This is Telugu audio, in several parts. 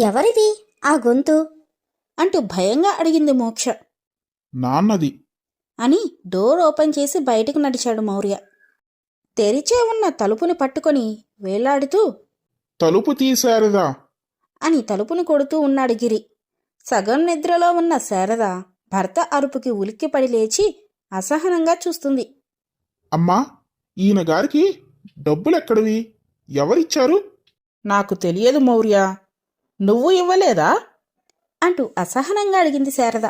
ఎవరిది? ఆ గొంతు? అంటూ భయంగా అడిగింది మోక్ష. నాన్నది. అని డోర్ ఓపెన్ చేసి బయటకు నడిచాడు మౌర్య. తెరిచే ఉన్న తలుపుని పట్టుకొని వేలాడుతూ తలుపు తీశారదా? అని తలుపుని కొడుతూ ఉన్నాడు గిరి. సగం నిద్రలో ఉన్న శారద భర్త అరుపుకి ఉలిక్కిపడి లేచి అసహనంగా చూస్తుంది. అమ్మా ఈయన గారికి డబ్బులెక్కడివి? ఎవరిచ్చారు? నాకు తెలియదు మౌర్య. నువ్వు ఇవ్వలేదా? అంటూ అసహనంగా అడిగింది శారద.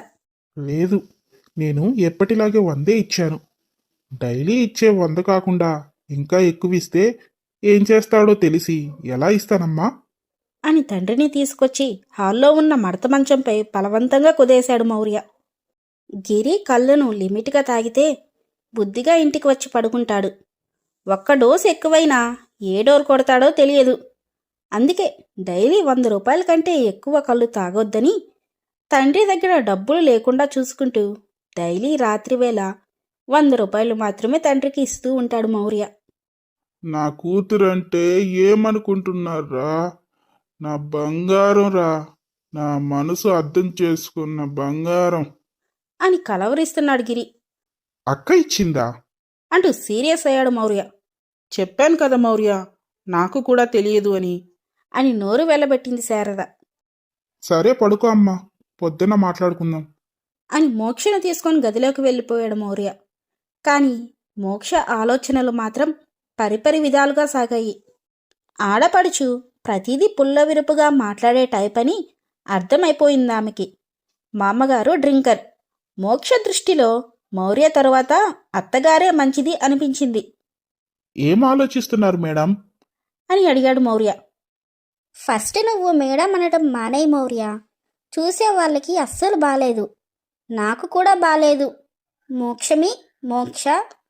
లేదు నేను ఎప్పటిలాగే వందే ఇచ్చాను. డైలీ ఇచ్చే వంద కాకుండా ఇంకా ఎక్కువ ఇస్తే ఏం చేస్తాడో తెలిసి ఎలా ఇస్తానమ్మా? అని తండ్రిని తీసుకొచ్చి హాల్లో ఉన్న మడత మంచంపై బలవంతంగా కుదేశాడు మౌర్య. గిరి కళ్ళను లిమిట్గా తాగితే బుద్ధిగా ఇంటికి వచ్చి పడుకుంటాడు. ఒక్క డోసు ఎక్కువైనా ఏ డోర్ కొడతాడో తెలియదు. అందుకే డైలీ వంద రూపాయల కంటే ఎక్కువ కళ్ళు తాగొద్దని తండ్రి దగ్గర డబ్బులు లేకుండా చూసుకుంటూ డైలీ రాత్రివేళ వంద రూపాయలు మాత్రమే తండ్రికి ఇస్తూ ఉంటాడు మౌర్య. నా కూతురంటే ఏమనుకుంటున్నారా? నా బంగారం రా. నా మనసు అర్థం చేసుకున్న బంగారం. అని కలవరిస్తున్నాడు గిరి. అక్క ఇచ్చిందా? అంటూ సీరియస్ అయ్యాడు మౌర్య. చెప్పాను కదా మౌర్య నాకు కూడా తెలియదు అని. అని నోరు వెళ్ళబెట్టింది శారద. సరే పడుకో అమ్మా పొద్దున్న మాట్లాడుకుందాం. అని మోక్షను తీసుకొని గదిలోకి వెళ్ళిపోయాడు మౌర్య. కాని మోక్ష ఆలోచనలు మాత్రం పరిపరి విధాలుగా సాగాయి. ఆడపడుచు ప్రతిదీ పుల్లవిరుపుగా మాట్లాడే టైప్ అని అర్థమైపోయింది ఆమెకి. మామగారు డ్రింకర్. మోక్ష దృష్టిలో మౌర్య తరువాత అత్తగారే మంచిది అనిపించింది. ఏం ఆలోచిస్తున్నారు మేడం? అని అడిగాడు మౌర్య. ఫస్ట్ నువ్వు మేడం అనడం మానేయ్ మౌర్య. చూసే వాళ్ళకి అస్సలు బాలేదు. నాకు కూడా బాలేదు. మోక్షమి మోక్ష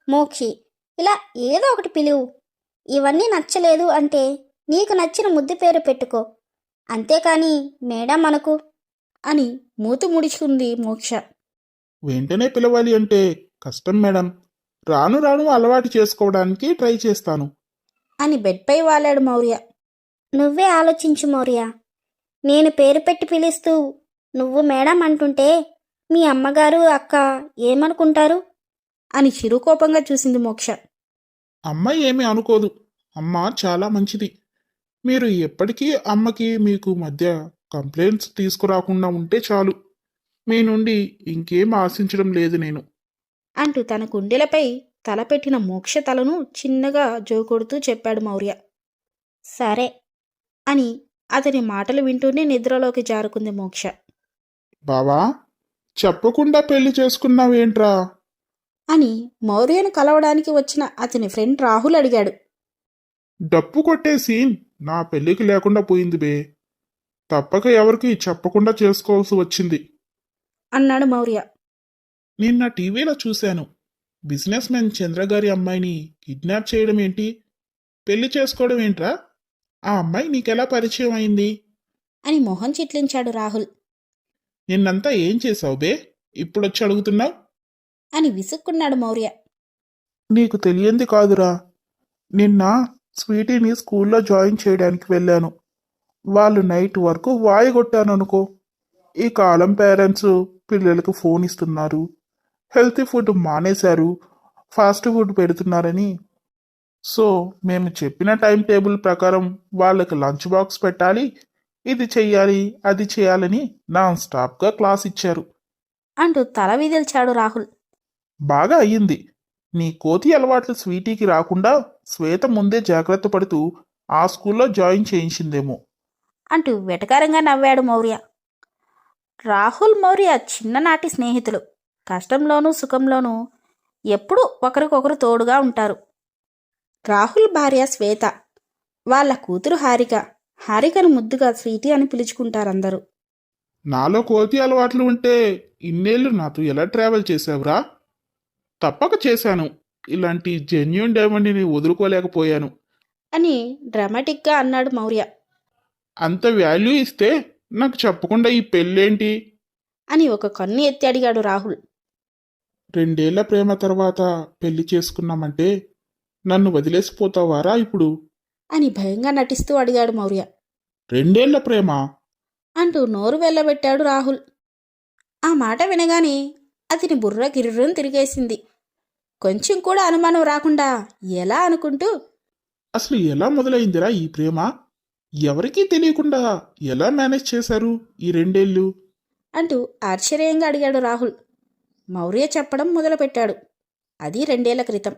మోక్షి. ఇలా ఏదో ఒకటి పిలువు. ఇవన్నీ నచ్చలేదు అంటే నీకు నచ్చిన ముద్దు పేరు పెట్టుకో. అంతేకాని మేడం అనకు. అని మూతు ముడుచుకుంది మోక్ష. వెంటనే పిలవాలి అంటే కష్టం మేడం. రాను రాను అలవాటు చేసుకోవడానికి ట్రై చేస్తాను. అని బెడ్పై వాలాడు మౌర్య. నువ్వే ఆలోచించు మౌర్య. నేను పేరు పెట్టి పిలుస్తూ నువ్వు మేడం అంటుంటే మీ అమ్మగారు అక్క ఏమనుకుంటారు? అని చిరుకోపంగా చూసింది మోక్ష. అమ్మాయి ఏమీ అనుకోదు. అమ్మ చాలా మంచిది. మీరు ఎప్పటికీ అమ్మకి మీకు మధ్య కంప్లైంట్స్ తీసుకురాకుండా ఉంటే చాలు. మీ నుండి ఇంకేం ఆశించడం లేదు నేను. అంటూ తన గుండెలపై తలపెట్టిన మోక్ష తలను చిన్నగా జోకొడుతూ చెప్పాడు మౌర్య. సరే అని అతని మాటలు వింటూనే నిద్రలోకి జారుకుంది మోక్ష. బావా చెప్పకుండా పెళ్ళి చేసుకున్నావేంట్రా? అని మౌర్యను కలవడానికి వచ్చిన అతని ఫ్రెండ్ రాహుల్ అడిగాడు. డప్పు కొట్టే సీన్ నా పెళ్ళికి లేకుండా పోయింది బే. తప్పక ఎవరికి చెప్పకుండా చేసుకోవాల్సి వచ్చింది. అన్నాడు మౌర్య. నిన్న టీవీలో చూశాను. బిజినెస్ మ్యాన్ చంద్రగారి అమ్మాయిని కిడ్నాప్ చేయడం ఏంటి? పెళ్ళి చేసుకోవడం ఏంట్రా? ఆ అమ్మాయి నీకెలా పరిచయం అయింది? అని మొహం చిట్లించాడు రాహుల్. నిన్నంతా ఏం చేసావు బే? ఇప్పుడొచ్చి అడుగుతున్నావు? అని విసుక్కున్నాడు మౌర్య. నీకు తెలియంది కాదురా. నిన్న స్వీటీని స్కూల్లో జాయిన్ చేయడానికి వెళ్ళాను. వాళ్ళు నైట్ వరకు వాయిగొట్టాను అనుకో ఈ కాలం పేరెంట్స్ పిల్లలకు ఫోన్ ఇస్తున్నారు. హెల్తీ ఫుడ్ మానేశారు. ఫాస్ట్ ఫుడ్ పెడుతున్నారని సో మేము చెప్పిన టైం టేబుల్ ప్రకారం వాళ్ళకి లంచ్ బాక్స్ పెట్టాలి. ఇది చెయ్యాలి అది చేయాలని నాన్ స్టాప్గా క్లాస్ ఇచ్చారు. అంటూ తల విదిల్చాడు రాహుల్. బాగా అయ్యింది. నీ కోతి అలవాట్లు స్వీటీకి రాకుండా శ్వేత ముందే జాగ్రత్త పడుతూ ఆ స్కూల్లో జాయిన్ చేయించిందేమో. అంటూ వెటకారంగా నవ్వాడు మౌర్య. రాహుల్ మౌర్య చిన్ననాటి స్నేహితులు. కష్టంలోనూ సుఖంలోనూ ఎప్పుడూ ఒకరికొకరు తోడుగా ఉంటారు. రాహుల్ భార్య శ్వేత. వాళ్ళ కూతురు హారిక. హారికను ముద్దుగా స్వీటీ అని పిలుచుకుంటారందరూ. నాలో కోతి అలవాట్లు ఉంటే ఇన్నేళ్ళు నాతో ఎలా ట్రావెల్ చేసావురా తప్పక చేశాను. ఇలాంటి జెన్యున్ డైమండ్ని వదులుకోలేకపోయాను. అని డ్రామాటిక్గా అన్నాడు మౌర్య. అంత వాల్యూ ఇస్తే నాకు చెప్పకుండా ఈ పెళ్ళేంటి? అని ఒక కన్ను ఎత్తి అడిగాడు రాహుల్. రెండేళ్ళ ప్రేమ తర్వాత పెళ్ళి చేసుకున్నామంటే నన్ను వదిలేసిపోతావారా ఇప్పుడు? అని భయంగా నటిస్తూ అడిగాడు మౌర్య. రెండేళ్ళ ప్రేమ? అంటూ నోరు వెళ్ళబెట్టాడు రాహుల్. ఆ మాట వినగానే అతని బుర్ర గిర్రం తిరిగేసింది. కొంచెం కూడా అనుమానం రాకుండా ఎలా అనుకుంటూ అసలు ఎలా మొదలైందిరా ఈ ప్రేమ? ఎవరికీ తెలియకుండా ఎలా మేనేజ్ చేశారు ఈ రెండేళ్ళు? అంటూ ఆశ్చర్యంగా అడిగాడు రాహుల్. మౌర్య చెప్పడం మొదలుపెట్టాడు. అది రెండేళ్ళ క్రితం.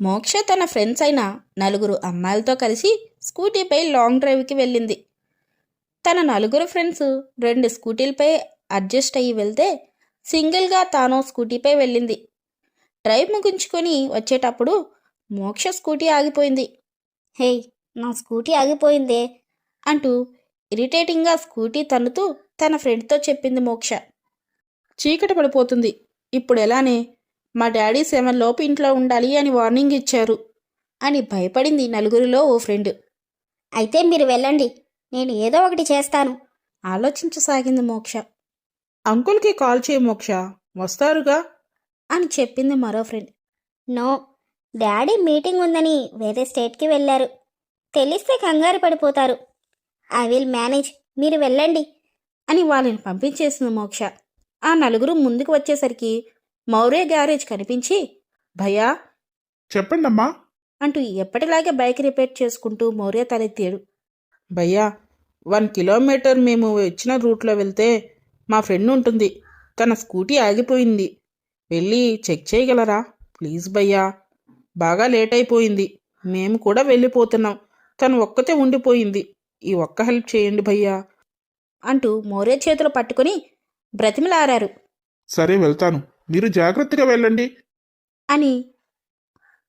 మోక్ష తన ఫ్రెండ్స్ అయిన నలుగురు అమ్మాయిలతో కలిసి స్కూటీపై లాంగ్ డ్రైవ్కి వెళ్ళింది. తన నలుగురు ఫ్రెండ్స్ రెండు స్కూటీలపై అడ్జస్ట్ అయ్యి వెళ్తే సింగిల్గా తాను స్కూటీపై వెళ్ళింది. డ్రైవ్ ముగించుకొని వచ్చేటప్పుడు మోక్ష స్కూటీ ఆగిపోయింది. హే నా స్కూటీ ఆగిపోయిందే! అంటూ ఇరిటేటింగ్గా స్కూటీ తన్నుతూ తన ఫ్రెండ్తో చెప్పింది మోక్ష. చీకటి పడిపోతుంది. ఇప్పుడు ఎలానే మా డాడీ సెవెన్ లోపు ఇంట్లో ఉండాలి అని వార్నింగ్ ఇచ్చారు అని భయపడింది నలుగురిలో ఓ ఫ్రెండ్. అయితే మీరు వెళ్ళండి నేను ఏదో ఒకటి చేస్తాను. ఆలోచించసాగింది మోక్ష. అంకుల్కి కాల్ చేయి మోక్ష వస్తారుగా? అని చెప్పింది మరో ఫ్రెండ్. నో డాడీ మీటింగ్ ఉందని వేరే స్టేట్కి వెళ్ళారు. తెలిస్తే కంగారు పడిపోతారు. ఐ విల్ మేనేజ్ మీరు వెళ్ళండి. అని వాళ్ళని పంపించేసింది మోక్ష. ఆ నలుగురు ముందుకు వచ్చేసరికి మౌర్య గ్యారేజ్ కనిపించి భయ్యా! చెప్పండమ్మా. అంటూ ఎప్పటిలాగే బైక్ రిపేర్ చేసుకుంటూ మౌర్య తలెత్తాడు. భయ్యా వన్ కిలోమీటర్ మేము ఇచ్చిన రూట్లో వెళ్తే మా ఫ్రెండ్ ఉంటుంది. తన స్కూటీ ఆగిపోయింది. వెళ్ళి చెక్ చేయగలరా? ప్లీజ్ భయ్యా బాగా లేట్ అయిపోయింది. మేము కూడా వెళ్ళిపోతున్నాం. తను ఒక్కతే ఉండిపోయింది. ఈ ఒక్క హెల్ప్ చేయండి భయ్యా. అంటూ మౌర్య చేతులు పట్టుకుని బ్రతిమలారారు. సరే వెళ్తాను. మీరు జాగ్రత్తగా వెళ్ళండి. అని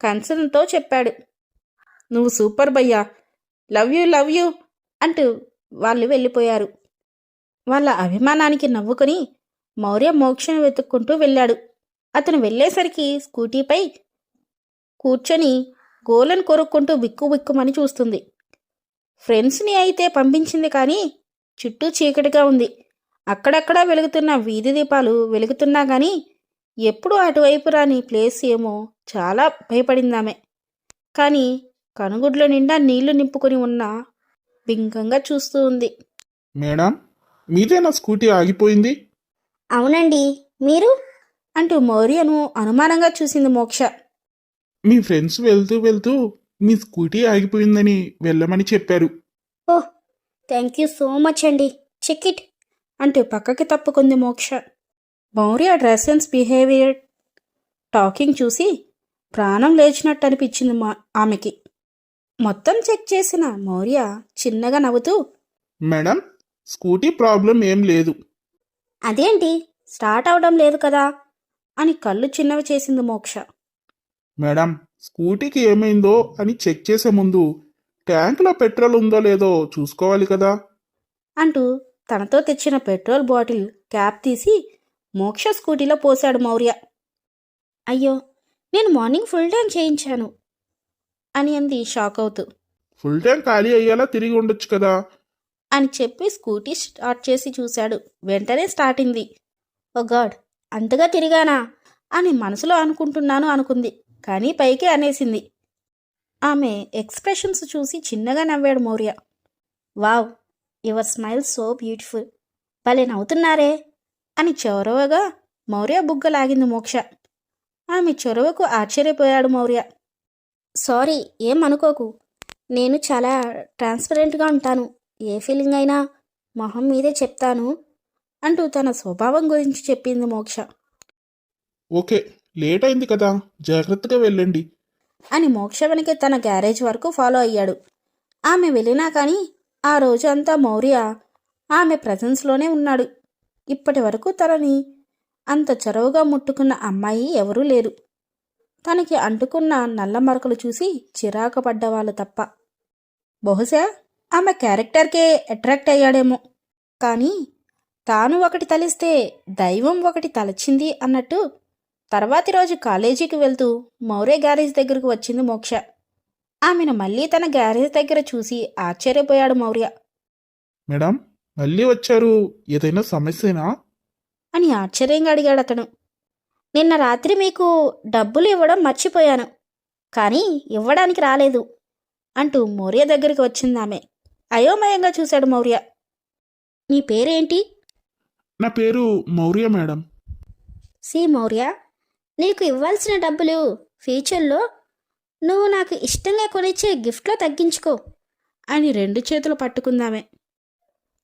కన్సన్తో చెప్పాడు. నువ్వు సూపర్ భయ్యా. లవ్ యూ లవ్ యూ అంటూ వాళ్ళు వెళ్ళిపోయారు. వాళ్ళ అభిమానానికి నవ్వుకొని మౌర్య మోక్షను వెతుక్కుంటూ వెళ్ళాడు. అతను వెళ్ళేసరికి స్కూటీపై కూర్చొని గోలను కొరుక్కుంటూ బిక్కు బిక్కుమని చూస్తుంది. ఫ్రెండ్స్ని అయితే పంపించింది కానీ చుట్టూ చీకటిగా ఉంది. అక్కడక్కడ వెలుగుతున్న వీధి దీపాలు వెలుగుతున్నా కానీ ఎప్పుడు అటువైపు రాని ప్లేస్ ఏమో చాలా భయపడిందామె. కానీ కనుగుడ్ల నిండా నీళ్ళు నింపుకొని ఉన్న బింకంగా చూస్తూ ఉంది. మేడం మీదే నా స్కూటీ ఆగిపోయింది. అవునండి మీరు? అంటూ మౌర్యను అనుమానంగా చూసింది మోక్ష. మీ ఫ్రెండ్స్ వెళ్తూ వెళ్తూ మీ స్కూటీ ఆగిపోయిందని వెళ్ళమని చెప్పారు. Oh thank you so much అండి. Check it. అంటూ పక్కకి తప్పుకుంది Moksha. Maurya dress sense behaviour talking చూసి ప్రాణం లేచినట్టు అనిపించింది మా ఆమెకి. మొత్తం చెక్ చేసిన మౌర్య చిన్నగా నవ్వుతూ మేడం స్కూటీ ప్రాబ్లం ఏం లేదు. అదేంటి? స్టార్ట్ అవడం లేదు కదా? అని కళ్ళు చిన్నవి చేసింది మోక్ష. మేడం స్కూటీకి ఏమైందో అని చెక్ చేసే ముందు ట్యాంక్లో పెట్రోల్ ఉందో లేదో చూసుకోవాలి కదా? అంటూ తనతో తెచ్చిన పెట్రోల్ బాటిల్ క్యాప్ తీసి మోక్ష స్కూటీలో పోశాడు మౌర్య. అయ్యో నేను మార్నింగ్ ఫుల్ ట్యాంక్ చేయించాను అని అంది షాక్ అవుతూ. ఫుల్ ట్యాంక్ ఖాళీ అయ్యేలా తిరిగి ఉండొచ్చు కదా. అని చెప్పి స్కూటీ స్టార్ట్ చేసి చూశాడు. వెంటనే స్టార్ట్ అయింది. ఓ గాడ్ అంతగా తిరిగానా అని మనసులో అనుకుంటున్నాను అనుకుంది. కానీ పైకి అనేసింది. ఆమె ఎక్స్ప్రెషన్స్ చూసి చిన్నగా నవ్వాడు Maurya. Wow your smile so beautiful. భలే నవ్వుతున్నారే. అని చొరవగా మౌర్య బుగ్గలాగింది మోక్ష. ఆమె చొరవకు ఆశ్చర్యపోయాడు మౌర్య. సారీ ఏం అనుకోకు. నేను చాలా ట్రాన్స్పరెంట్గా ఉంటాను. ఏ ఫీలింగ్ అయినా మొహం మీదే చెప్తాను అంటూ తన స్వభావం గురించి చెప్పింది మోక్ష. ఓకే లేట్ అయింది కదా. జాగ్రత్తగా వెళ్ళండి. అని మోక్ష వెనక తన గ్యారేజ్ వరకు ఫాలో అయ్యాడు. ఆమె వెళ్ళినా కానీ ఆ రోజు అంతా మౌర్య ఆమె ప్రజెన్స్లోనే ఉన్నాడు. ఇప్పటి వరకు తనని అంత చొరవగా ముట్టుకున్న అమ్మాయి ఎవరూ లేరు. తనకి అంటుకున్న నల్ల మరకలు చూసి చిరాకు పడ్డవాళ్ళు తప్ప. బహుశా ఆమె క్యారెక్టర్కే అట్రాక్ట్ అయ్యాడేమో. కానీ తాను ఒకటి తలిస్తే దైవం ఒకటి తలచింది అన్నట్టు తర్వాతి రోజు కాలేజీకి వెళ్తూ మౌర్య గ్యారేజ్ దగ్గరకు వచ్చింది మోక్ష. ఆమెను మళ్ళీ తన గ్యారేజ్ దగ్గర చూసి ఆశ్చర్యపోయాడు మౌర్య. మేడం మళ్ళీ వచ్చారు. ఏదైనా సమస్యనా? అని ఆశ్చర్యంగా అడిగాడు అతను. నిన్న రాత్రి మీకు డబ్బులు ఇవ్వడం మర్చిపోయాను కానీ ఇవ్వడానికి రాలేదు అంటూ మౌర్య దగ్గరికి వచ్చింది ఆమె. అయోమయంగా చూశాడు మౌర్య. మీ పేరేంటి? నా పేరు మౌర్య మేడం. సి మౌర్య నీకు ఇవ్వాల్సిన డబ్బులు ఫ్యూచర్లో నువ్వు నాకు ఇష్టంగా కొనిచ్చే గిఫ్ట్లో తగ్గించుకో అని రెండు చేతులు పట్టుకుందామే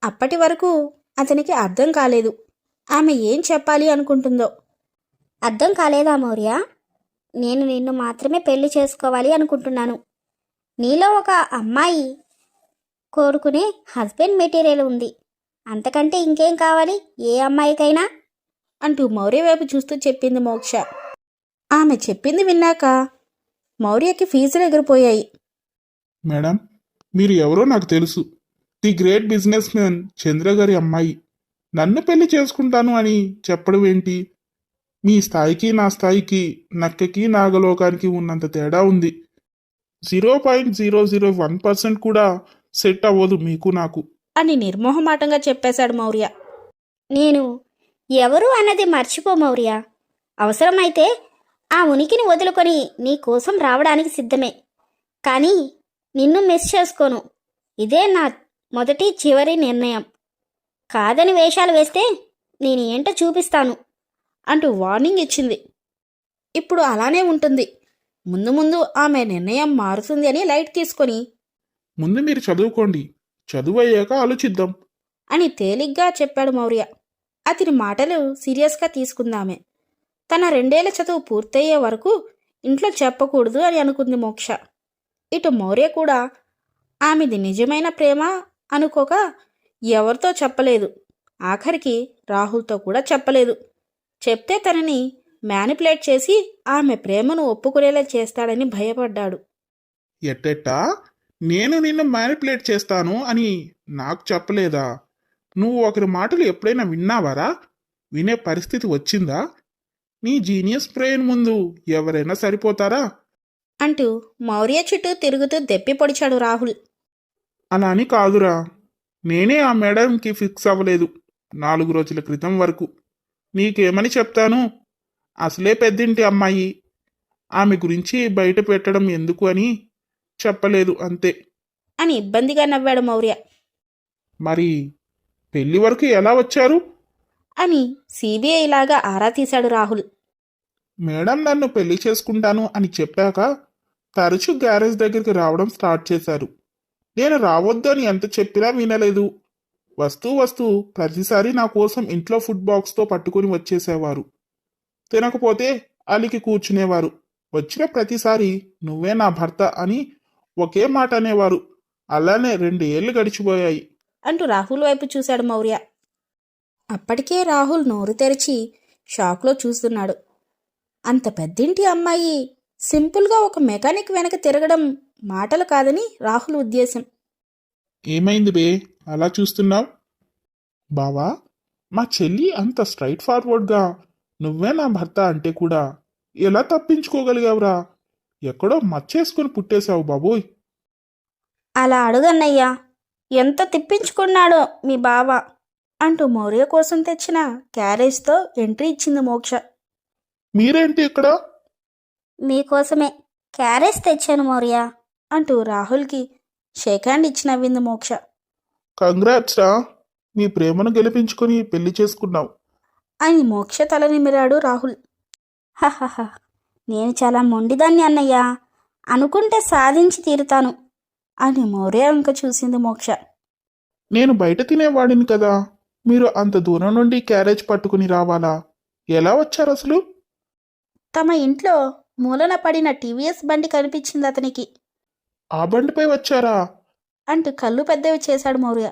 అప్పటి వరకు అతనికి అర్థం కాలేదు. ఆమె ఏం చెప్పాలి అనుకుంటుందో. అర్థం కాలేదా మౌర్య? నేను నిన్ను మాత్రమే పెళ్ళి చేసుకోవాలి అనుకుంటున్నాను. నీలో ఒక అమ్మాయి కోరుకునే హస్బెండ్ మెటీరియల్ ఉంది. అంతకంటే ఇంకేం కావాలి? ఏ అమ్మాయికైనా? అంటూ మౌర్య వైపు చూస్తూ చెప్పింది మోక్ష. ఆమె చెప్పింది విన్నాక మౌర్యకి ఫీజులు ఎగిరిపోయాయి. మేడం మీరు ఎవరో నాకు తెలుసు. The great businessman Chandra గారి అమ్మాయి. నన్ను పెళ్ళి చేసుకుంటాను అని చెప్పడం ఏంటి? మీ స్థాయికి నా స్థాయికి నక్కకి నాగలోకానికి ఉన్నంత తేడా ఉంది. Zero point zero zero one percent కూడా సెట్ అవ్వదు మీకు నాకు. అని నిర్మోహమాటంగా చెప్పేశాడు మౌర్య. నేను ఎవరు అన్నది మర్చిపో మౌర్య. అవసరమైతే ఆ ఉనికిని వదులుకొని నీ కోసం రావడానికి సిద్ధమే. కానీ నిన్ను మిస్ చేసుకోను. ఇదే నా మొదటి చివరి నిర్ణయం. కాదని వేషాలు వేస్తే నేను ఏంటో చూపిస్తాను అంటూ వార్నింగ్ ఇచ్చింది. ఇప్పుడు అలానే ఉంటుంది. ముందు ముందు ఆమె నిర్ణయం మారుతుంది అని లైట్ తీసుకొని ముందు మీరు చదువుకోండి. చదువు అయ్యాక ఆలోచిద్దాం. అని తేలిగ్గా చెప్పాడు మౌర్య. అతని మాటలు సీరియస్గా తీసుకుందామె. తన రెండేళ్ళ చదువు పూర్తయ్యే వరకు ఇంట్లో చెప్పకూడదు అని అనుకుంది మోక్ష. ఇటు మౌర్య కూడా ఆమెది నిజమైన ప్రేమ అనుకోక ఎవరితో చెప్పలేదు. ఆఖరికి రాహుల్తో కూడా చెప్పలేదు. చెప్తే తనని మ్యానిపులేట్ చేసి ఆమె ప్రేమను ఒప్పుకునేలా చేస్తాడని భయపడ్డాడు. ఎట్టెట్టా? నేను నిన్ను మ్యానిపులేట్ చేస్తాను అని నాకు చెప్పలేదా? నువ్వు ఒకరి మాటలు ఎప్పుడైనా విన్నావారా? వినే పరిస్థితి వచ్చిందా? నీ జీనియస్ బ్రెయిన్ ముందు ఎవరైనా సరిపోతారా? అంటూ మౌర్య చుట్టూ తిరుగుతూ దెప్పి పొడిచాడు రాహుల్. అలా అని కాదురా. నేనే ఆ మేడంకి ఫిక్స్ అవ్వలేదు నాలుగు రోజుల క్రితం వరకు. నీకేమని చెప్తాను? అసలే పెద్దింటి అమ్మాయి. ఆమె గురించి బయట పెట్టడం ఎందుకు అని చెప్పలేదు అంతే. అని ఇబ్బందిగా నవ్వాడు మౌర్య. మరి పెళ్ళి వరకు ఎలా వచ్చారు? అని సిబిఐ లాగా ఆరా తీశాడు రాహుల్. మేడం నన్ను పెళ్ళి చేసుకుంటాను అని చెప్పాక తరచూ గ్యారేజ్ దగ్గరికి రావడం స్టార్ట్ చేశారు. నేను రావద్దు అని ఎంత చెప్పినా వినలేదు. వస్తూ వస్తూ ప్రతిసారి నా కోసం ఇంట్లో ఫుడ్ బాక్స్తో పట్టుకుని వచ్చేసేవారు. తినకపోతే అలికి కూర్చునేవారు. వచ్చిన ప్రతిసారి నువ్వే నా భర్త అని ఒకే మాట అనేవారు. అలానే రెండు ఏళ్ళు గడిచిపోయాయి. అంటూ రాహుల్ వైపు చూశాడు మౌర్య. అప్పటికే రాహుల్ నోరు తెరిచి షాక్లో చూస్తున్నాడు. అంత పెద్దింటి అమ్మాయి సింపుల్గా ఒక మెకానిక్ వెనక తిరగడం మాటలు కాదని రాహుల్ ఉద్దేశం. ఏమైంది బే? అలా చూస్తున్నావు? బావా మా చెల్లి అంత స్ట్రైట్ ఫార్వర్డ్గా నువ్వే నా భర్త అంటే కూడా ఎలా తప్పించుకోగలిగావురా? ఎక్కడో మచ్చేసుకుని పుట్టేశావు బాబోయ్. అలా అడుగన్నయ్యా ఎంత తిప్పించుకున్నాడో మీ బావ అంటూ మౌర్య కోసం తెచ్చిన క్యారేజ్తో ఎంట్రీ ఇచ్చింది మోక్ష. మీరేంటి ఇక్కడ? మీకోసమే క్యారేజ్ తెచ్చాను మౌర్య. అంటూ రాహుల్కి షేక్ హ్యాండ్ ఇచ్చి నవ్వింది మోక్ష. కంగ్రాట్స్ రా మీ ప్రేమను గెలిపించుకొని పెళ్ళి చేసుకున్నావు. అని మోక్ష తల నిమిరాడు రాహుల్. హహహ నేను చాలా మొండిదాన్ని అన్నయ్య అనుకుంటే సాధించి తీరుతాను అని మౌర్య వంక చూసింది మోక్ష. నేను బయట తినేవాడిని కదా మీరు అంత దూరం నుండి క్యారేజ్ పట్టుకుని రావాలా? ఎలా వచ్చారు అసలు? తమ ఇంట్లో మూలన పడిన టీవీఎస్ బండి కనిపించింది అతనికి. ఆ బండిపై వచ్చారా? అంటూ కళ్ళు పెద్దవి చేశాడు మౌర్య.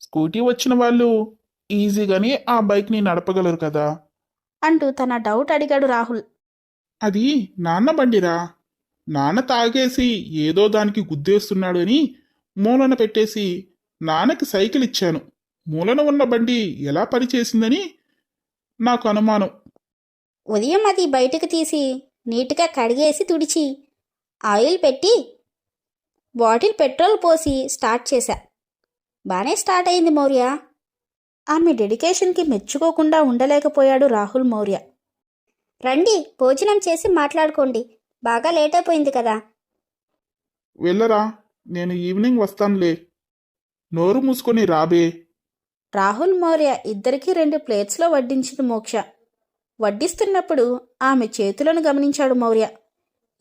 స్కూటీ వచ్చిన వాళ్ళు ఈజీగానే ఆ బైక్ని నడపగలరు కదా? అంటూ తన డౌట్ అడిగాడు రాహుల్. అది నాన్న బండిరా? నాన్న తాగేసి ఏదో దానికి గుద్దేస్తున్నాడు అని మూలన పెట్టేసి నాన్నకి సైకిల్ ఇచ్చాను. మూలన ఉన్న బండి ఎలా పనిచేసిందని నాకు అనుమానం. ఉదయం అది బయటకు తీసి నీట్గా కడిగేసి తుడిచి ఆయిల్ పెట్టి బాటిల్ పెట్రోల్ పోసి స్టార్ట్ చేశా. బాగానే స్టార్ట్ అయింది మౌర్య. ఆమె డెడికేషన్కి మెచ్చుకోకుండా ఉండలేకపోయాడు రాహుల్ మౌర్య. రండి భోజనం చేసి మాట్లాడుకోండి. బాగా లేట్ అయిపోయింది కదా. వెళ్ళరా నేను ఈవినింగ్ వస్తానులే. నోరు మూసుకొని రాబే రాహుల్ మౌర్య ఇద్దరికీ రెండు ప్లేట్స్లో వడ్డించింది మోక్ష. వడ్డిస్తున్నప్పుడు ఆమె చేతులను గమనించాడు మౌర్య.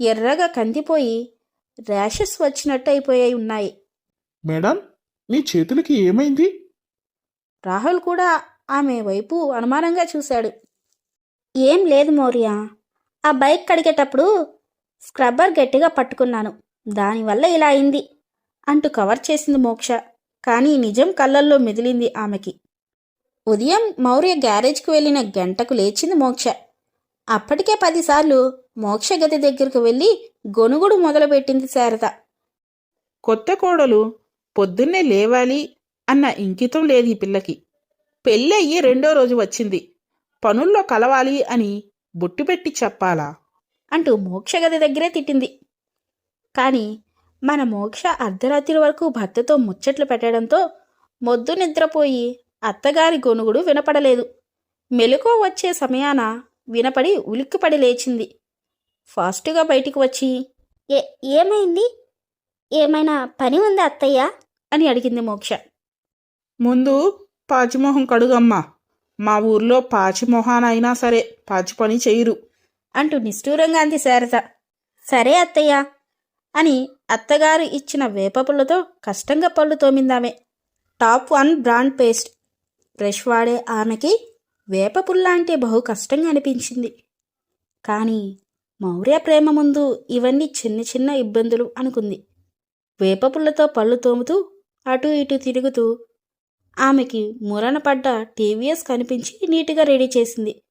ఎర్రగా కందిపోయి ర్యాషెస్ వచ్చినట్టు అయిపోయాయి ఉన్నాయి. మేడం మీ చేతులకి ఏమైంది? రాహుల్ కూడా ఆమె వైపు అనుమానంగా చూశాడు. ఏం లేదు మౌర్య. ఆ బైక్ కడిగేటప్పుడు స్క్రబ్బర్ గట్టిగా పట్టుకున్నాను. దానివల్ల ఇలా అయింది అంటూ కవర్ చేసింది మోక్ష. కానీ నిజం కళ్ళల్లో మెదిలింది ఆమెకి. ఉదయం మౌర్య గ్యారేజ్కి వెళ్ళిన గంటకు లేచింది మోక్ష. అప్పటికే పదిసార్లు మోక్ష గది దగ్గరకు వెళ్ళి గొనుగుడు మొదలుపెట్టింది శారద. కొత్త కోడలు పొద్దున్నే లేవాలి అన్న ఇంకితం లేదు ఈ పిల్లకి. పెళ్ళయ్యి రెండో రోజు వచ్చింది. పనుల్లో కలవాలి అని బొట్టు పెట్టి చెప్పాలా? అంటూ మోక్ష గది దగ్గరే తిట్టింది. కానీ మన మోక్ష అర్ధరాత్రి వరకు భర్తతో ముచ్చట్లు పెట్టడంతో మొద్దు నిద్రపోయి అత్తగారి గొనుగుడు వినపడలేదు. మెలకువ వచ్చే సమయాన వినపడి ఉలిక్కిపడి లేచింది. ఫాస్ట్గా బయటికి వచ్చి ఏ ఏమైంది? ఏమైనా పని ఉందా అత్తయ్య? అని అడిగింది మోక్ష. ముందు పాచిమొహం కడుగమ్మా. మా ఊర్లో పాచిమొహానైనా సరే పాచి పని చేయరు అంటూ నిష్ఠూరంగా అంది శారద. సరే అత్తయ్య అని అత్తగారు ఇచ్చిన వేపపుల్లతో కష్టంగా పళ్ళు తోమిందామె. Top one brand paste. Brush వాడే ఆమెకి వేపపుల్ల అంటే బహు కష్టంగా అనిపించింది. కానీ మౌర్య ప్రేమ ముందు ఇవన్నీ చిన్న చిన్న ఇబ్బందులు అనుకుంది. వేపపుల్లతో పళ్ళు తోముతూ అటు ఇటు తిరుగుతూ ఆమెకి మురణ పడ్డ టీవీఎస్ కనిపించి నీట్గా రెడీ చేసింది.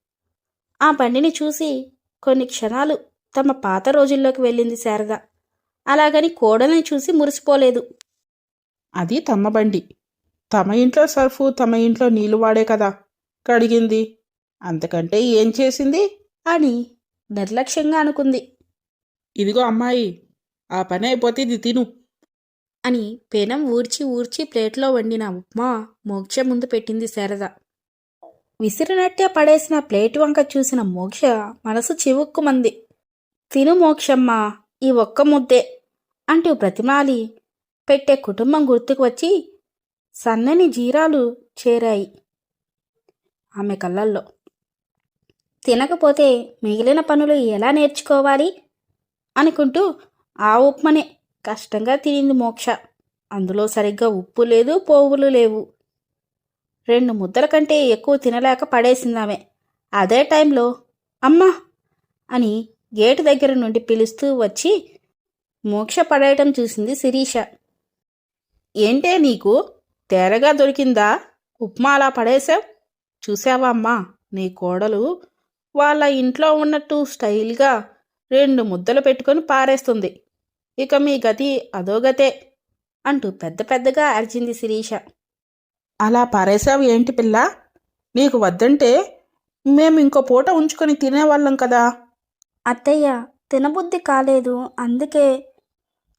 ఆ బండిని చూసి కొన్ని క్షణాలు తమ పాత రోజుల్లోకి వెళ్ళింది శారద. అలాగని కోడల్ని చూసి మురిసిపోలేదు. అది తమ బండి. తమ ఇంట్లో సర్ఫు తమ ఇంట్లో నీళ్ళు వాడే కదా కడిగింది. అంతకంటే ఏం చేసింది? అని నిర్లక్ష్యంగా అనుకుంది. ఇదిగో అమ్మాయి ఆ పని అయిపోతే ఇది తిను. అని పెనం ఊడ్చి ఊడ్చి ప్లేట్లో వండిన ఉప్మా మోక్ష ముందు పెట్టింది శారద. విసిరినట్టే పడేసిన ప్లేట్ వంక చూసిన మోక్ష మనసు చివుక్కుమంది. తిను మోక్షమ్మ ఈ ఒక్క ముద్దే అంటూ బ్రతిమాలి. పెట్టే కుటుంబం గుర్తుకు వచ్చి సన్నని జీరాలు చేరాయి. ఆమె కళ్ళల్లో తినకపోతే మిగిలిన పనులు ఎలా నేర్చుకోవాలి? అనుకుంటూ ఆ ఉప్మనే కష్టంగా తినింది మోక్ష. అందులో సరిగ్గా ఉప్పు లేదు పోవులు లేవు. రెండు ముద్దల కంటే ఎక్కువ తినలేక పడేసిందామె. అదే టైంలో అమ్మా! అని గేటు దగ్గర నుండి పిలుస్తూ వచ్చి మోక్ష పడేయటం చూసింది శిరీష. ఏంటే నీకు? తేరగా దొరికిందా? ఉప్మా అలా పడేశావు? చూసావా అమ్మా? నీ కోడలు వాళ్ళ ఇంట్లో ఉన్నట్టు స్టైల్గా రెండు ముద్దలు పెట్టుకొని పారేస్తుంది. ఇక మీ గతి అదోగతే అంటూ పెద్ద పెద్దగా అరిచింది శిరీష. అలా పారేశావు ఏంటి పిల్ల? నీకు వద్దంటే మేము ఇంకో పూట ఉంచుకొని తినేవాళ్ళం కదా? అత్తయ్య తినబుద్ధి కాలేదు అందుకే.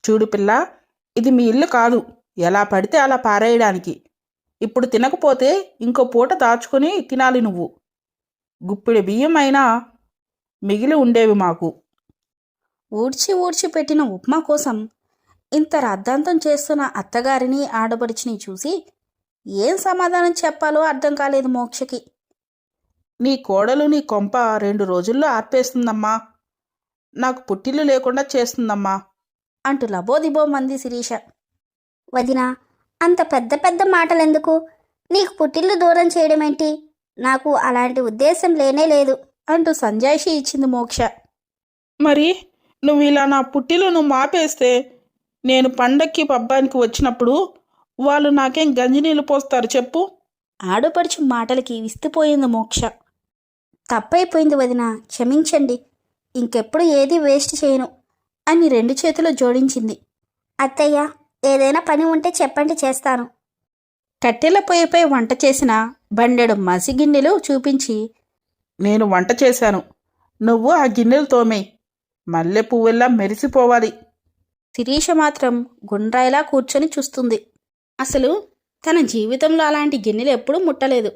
చూడు పిల్ల ఇది మీ ఇల్లు కాదు. ఎలా పడితే అలా పారేయడానికి. ఇప్పుడు తినకపోతే ఇంకో పూట దాచుకొని తినాలి నువ్వు. గుప్పిడి బియ్యం అయినా మిగిలి ఉండేవి మాకు. ఊడ్చి ఊడ్చి పెట్టిన ఉప్మా కోసం ఇంత రద్దాంతం చేస్తున్న అత్తగారిని ఆడబడిచిని చూసి ఏం సమాధానం చెప్పాలో అర్థం కాలేదు మోక్షకి. నీ కోడలు నీ కొంప రెండు రోజుల్లో ఆర్పేస్తుందమ్మా. నాకు పుట్టిల్లు లేకుండా చేస్తుందమ్మా. అంటూ లబోదిబో మంది శిరీష. వదినా అంత పెద్ద పెద్ద మాటలెందుకు? నీకు పుట్టిల్లు దూరం చేయడం ఏంటి నాకు అలాంటి ఉద్దేశం లేనే లేదు అంటూ సంజాయిషి ఇచ్చింది మోక్ష. మరి నువ్వు ఇలా నా పుట్టిలు నువ్వు మాపేస్తే నేను పండక్కి పబ్బానికి వచ్చినప్పుడు వాళ్ళు నాకేం గంజినీళ్ళు పోస్తారు చెప్పు. ఆడపడుచు మాటలకి విస్తుపోయింది మోక్ష. తప్పైపోయింది వదిన క్షమించండి ఇంకెప్పుడు ఏది వేస్ట్ చేయను అని రెండు చేతులు జోడించింది. అత్తయ్య ఏదైనా పని ఉంటే చెప్పండి చేస్తాను. కట్టెల పొయ్యిపై వంట చేసిన బండెడు మసిగిన్నెలు చూపించి నేను వంట చేశాను. నువ్వు ఆ గిన్నెలు తోమే. మల్లె పువ్వుల్లా మెరిసిపోవాలి. శిరీష మాత్రం గుండ్రాయిలా కూర్చొని చూస్తుంది. అసలు తన జీవితంలో అలాంటి గిన్నెలు ఎప్పుడూ ముట్టలేదు.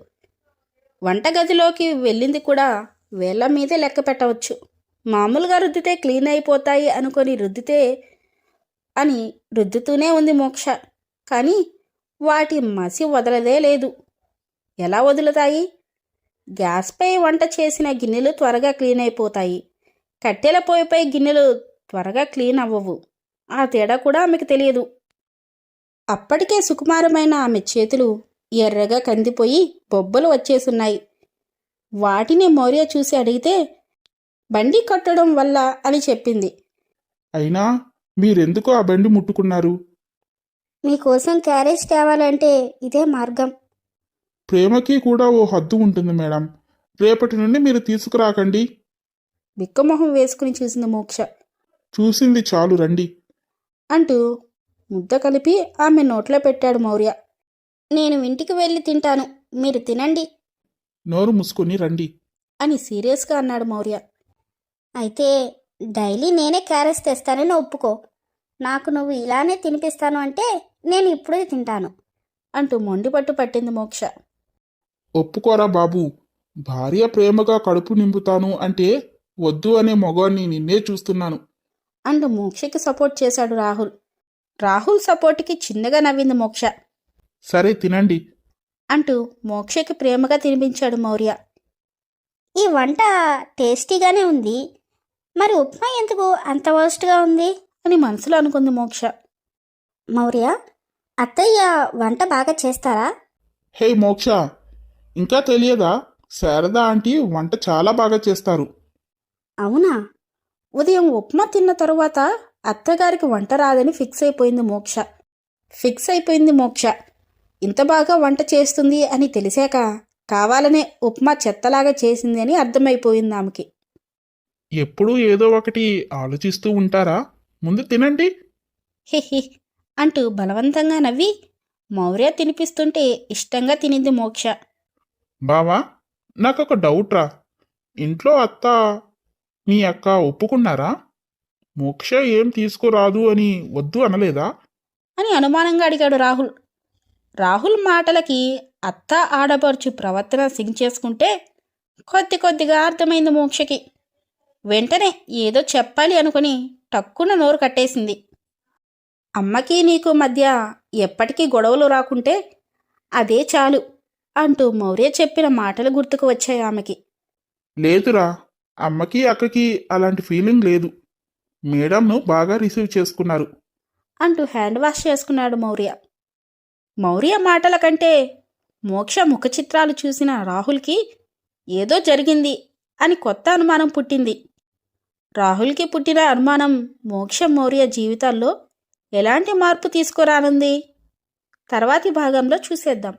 వంటగదిలోకి వెళ్ళింది కూడా వేళ్ళ మీదే లెక్క పెట్టవచ్చు. మామూలుగా రుద్దితే క్లీన్ అయిపోతాయి అనుకొని రుద్దితే అని రుద్దుతూనే ఉంది మోక్ష. కానీ వాటి మసి వదలదే లేదు. ఎలా వదులుతాయి? గ్యాస్పై వంట చేసిన గిన్నెలు త్వరగా క్లీన్ అయిపోతాయి. కట్టెల పొయ్యిపై గిన్నెలు త్వరగా క్లీన్ అవ్వవు. ఆ తేడా కూడా ఆమెకు తెలియదు. అప్పటికే సుకుమారమైన ఆమె చేతులు ఎర్రగా కందిపోయి బొబ్బలు వచ్చేసున్నాయి. వాటిని మౌర్య చూసి అడిగితే బండి కట్టడం వల్ల అని చెప్పింది. అయినా మీరెందుకు ఆ బండి ముట్టుకున్నారు? మీకోసం క్యారేజ్ తేవాలంటే ఇదే మార్గం. ప్రేమకి కూడా ఓ హద్దు ఉంటుంది మేడం. రేపటి నుండి మీరు తీసుకురాకండి. బిక్కమొహం వేసుకుని చూసింది మోక్ష. చూసింది చాలు రండి. అంటూ ముద్ద కలిపి ఆమె నోట్లో పెట్టాడు మౌర్య. నేను ఇంటికి వెళ్ళి తింటాను. మీరు తినండి. నోరు మూసుకొని రండి. అని సీరియస్గా అన్నాడు మౌర్య. అయితే డైలీ నేనే క్యారెట్స్ తెస్తానని ఒప్పుకో. నాకు నువ్వు ఇలానే తినిపిస్తాను అంటే నేను ఇప్పుడే తింటాను అంటూ మొండిపట్టు పట్టింది మోక్ష. ఒప్పుకోరా బాబు. భార్య ప్రేమగా కడుపు నింపుతాను అంటే వద్దు అనే మగవాన్ని నిన్నే చూస్తున్నాను. అంటూ మోక్షకి సపోర్ట్ చేశాడు రాహుల్. రాహుల్ సపోర్ట్కి చిన్నగా నవ్వింది మోక్ష. సరే తినండి. అంటూ మోక్షకి ప్రేమగా తినిపించాడు మౌర్య. ఈ వంట టేస్టీగానే ఉంది. మరి ఉప్మా ఎందుకు అంత వర్స్ట్గా ఉంది? అని మనసులో అనుకుంది మోక్ష. మౌర్య అత్తయ్య వంట బాగా చేస్తారా? హే మోక్ష ఇంకా తెలియదా? శారదా ఆంటీ వంట చాలా బాగా చేస్తారు. అవునా? ఉదయం ఉప్మా తిన్న తరువాత అత్తగారికి వంట రాదని ఫిక్స్ అయిపోయింది మోక్ష. ఫిక్స్ అయిపోయింది మోక్ష. ఇంత బాగా వంట చేస్తుంది అని తెలిసాక కావాలనే ఉప్మా చెత్తలాగా చేసింది అని అర్థమైపోయింది ఆమెకి. ఎప్పుడూ ఏదో ఒకటి ఆలోచిస్తూ ఉంటారా? ముందు తినండి. హిహి అంటూ బలవంతంగా నవ్వి మౌర్య తినిపిస్తుంటే ఇష్టంగా తినింది మోక్ష. బావా నాకొక డౌట్ రా ఇంట్లో అత్త మీ అక్క ఒప్పుకున్నారా? మోక్ష ఏం తీసుకురాదు అని వద్దు అనలేదా? అని అనుమానంగా అడిగాడు రాహుల్. రాహుల్ మాటలకి అత్త ఆడపడుచు ప్రవర్తన సింగ్ చేసుకుంటే కొద్ది కొద్దిగా అర్థమైంది మోక్షకి. వెంటనే ఏదో చెప్పాలి అనుకుని టక్కున నోరు కట్టేసింది. అమ్మకి నీకు మధ్య ఎప్పటికీ గొడవలు రాకుంటే అదే చాలు. అంటూ మౌర్య చెప్పిన మాటలు గుర్తుకు వచ్చాయి ఆమెకి. లేదురా అమ్మకి అక్కకి అలాంటి ఫీలింగ్ లేదు. మేడంను బాగా రిసీవ్ చేసుకున్నారు. అంటూ హ్యాండ్ వాష్ చేసుకున్నాడు మౌర్య. మౌర్య మాటల కంటే మోక్ష ముఖ చిత్రాలు చూసిన రాహుల్కి ఏదో జరిగింది అని కొత్త అనుమానం పుట్టింది. రాహుల్కి పుట్టిన అనుమానం మోక్ష మౌర్య జీవితాల్లో ఎలాంటి మార్పు తీసుకురానుంది? తర్వాతి భాగంలో చూసేద్దాం.